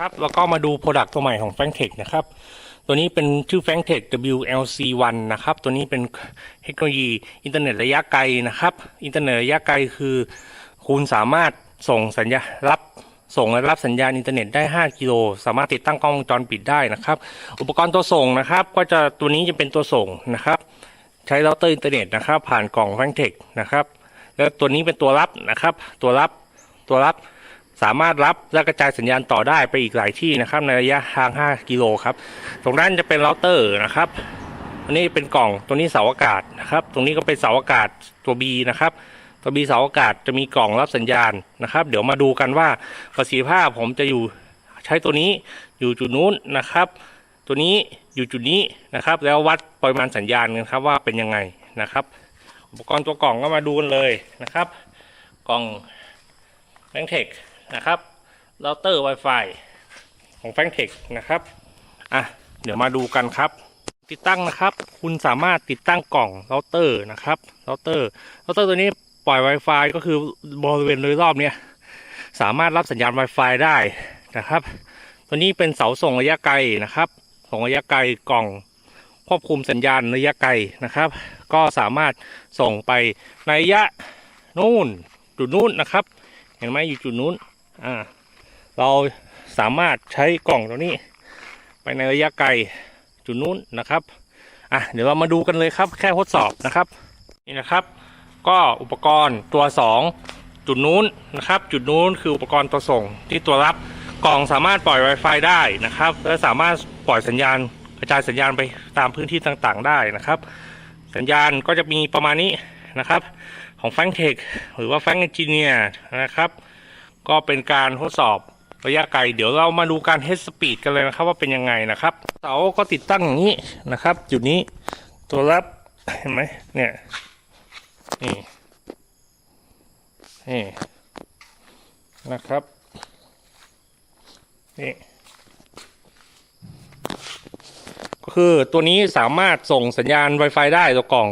ครับแล้วก็มาดูโปรดักต์ตัวใหม่ของ f a n t e c h นะครับ ตัวนี้เป็นชื่อ f a n t e c h WLC1 นะครับ ตัวนี้เป็นเทคโนโลยีอินเทอร์เน็ตระยะไกลนะครับ อินเทอร์เน็ตระยะไกลคือ คุณสามารถส่งสัญญารับส่งและรับสัญญาณอินเทอร์เน็ตได้ 5 กิโล สามารถติดตั้งกล้องวงจรปิดได้นะครับ อุปกรณ์ตัวส่งนะครับ ก็จะตัวนี้จะเป็นตัวส่งนะครับ ใช้เราเตอร์อินเทอร์เน็ตนะครับ ผ่านกล่อง f a n t e c h นะครับ แล้วตัวนี้เป็นตัวรับนะครับ ตัวรับ ตัวรับ สามารถรับและกระจายสัญญาณต่อได้ไปอีกหลายที่นะครับ ในระยะทาง 5 กิโลครับ ตรงนั้นจะเป็นเราเตอร์นะครับอันนี้เป็นกล่องตัวนี้เสาอากาศนะครับ ตรงนี้ก็เป็นเสาอากาศตัว B นะครับตัว B เสาอากาศจะมีกล่องรับสัญญาณนะครับ เดี๋ยวมาดูกันว่าประสิทธิภาพผมจะอยู่ใช้ตัวนี้อยู่จุดนู้นนะครับ ตัวนี้อยู่จุดนี้นะครับ แล้ววัดปริมาณสัญญาณกันครับว่าเป็นยังไงนะครับ อุปกรณ์ตัวกล่องก็มาดูกันเลยนะครับ กล่องแฟงเทค นะครับเราเตอร์ Wi-Fi ของแฟงเทคนะครับอะเดี๋ยวมาดูกันครับ ติดตั้งนะครับ คุณสามารถติดตั้งกล่องเราเตอร์นะครับเราเตอร์เราเตอร์ตัวนี้ปล่อย Wi-Fi ก็คือบริเวณโดยรอบเนี้ยสามารถรับสัญญาณ Wi-Fi ได้นะครับ ตัวนี้เป็นเสาส่งระยะไกลนะครับ ส่งระยะไกลกล่องควบคุมสัญญาณระยะไกลนะครับ ก็สามารถส่งไปในระยะนู่นจุดนู้นนะครับ เห็นไหมอยู่จุดนู้น อ่า เราสามารถใช้กล่องตัวนี้ ไปในระยะไกลจุดนู้นนะครับอะเดี๋ยวเรามาดูกันเลยครับ แค่ทดสอบนะครับ นี่นะครับ ก็อุปกรณ์ตัว 2 จุดนู้นนะครับ จุดนู้นคืออุปกรณ์ตัวส่งที่ตัวรับกล่องสามารถปล่อย Wi-Fi ได้นะครับ และสามารถปล่อยสัญญาณกระจายสัญญาณไปตามพื้นที่ต่างๆ ได้นะครับ สัญญาณก็จะมีประมาณนี้นะครับ ของแฟงเทคหรือว่าแฟงเอนจิเนียร์นะครับ ก็เป็นการทดสอบระยะไกล เดี๋ยวเรามาดูการเทสสปีดกันเลยนะครับว่าเป็นยังไงนะครับ เสาก็ติดตั้งอย่างนี้นะครับ จุดนี้ตัวรับเห็นไหมเนี่ยนี่นี่นะครับนี่ก็คือตัวนี้สามารถส่งสัญญาณ Wi-Fi ได้ตัวกล่อง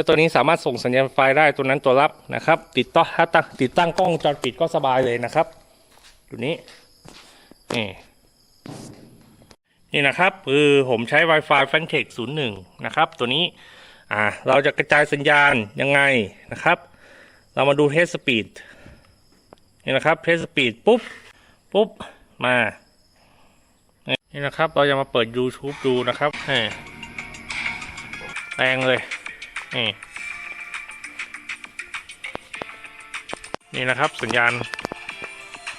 ถ้าตัวนี้สามารถส่งสัญญาณไฟได้ตัวนั้นตัวรับนะครับ ติดต่อถ้าตั้งติดตั้งกล้องจรปิดก็สบายเลยนะครับตัวนี้นี่นี่นะครับคือผมใช้ Wi-Fi f a n t e c h 01 นะครับ ตัวนี้อ่าเราจะกระจายสัญญาณยังไงนะครับ เรามาดูเทสสปีดนี่นะครับเทสสปีดปุ๊บปุ๊บมานี่นะครับ เราจะมาเปิด YouTube ดูนะครับแหมแรงเลย นี่นี่นะครับสัญญาณ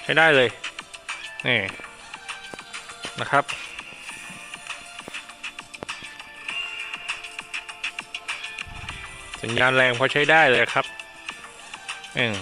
ใช้ได้เลย นี่นะครับ สัญญาณแรงพอใช้ได้เลยครับอืม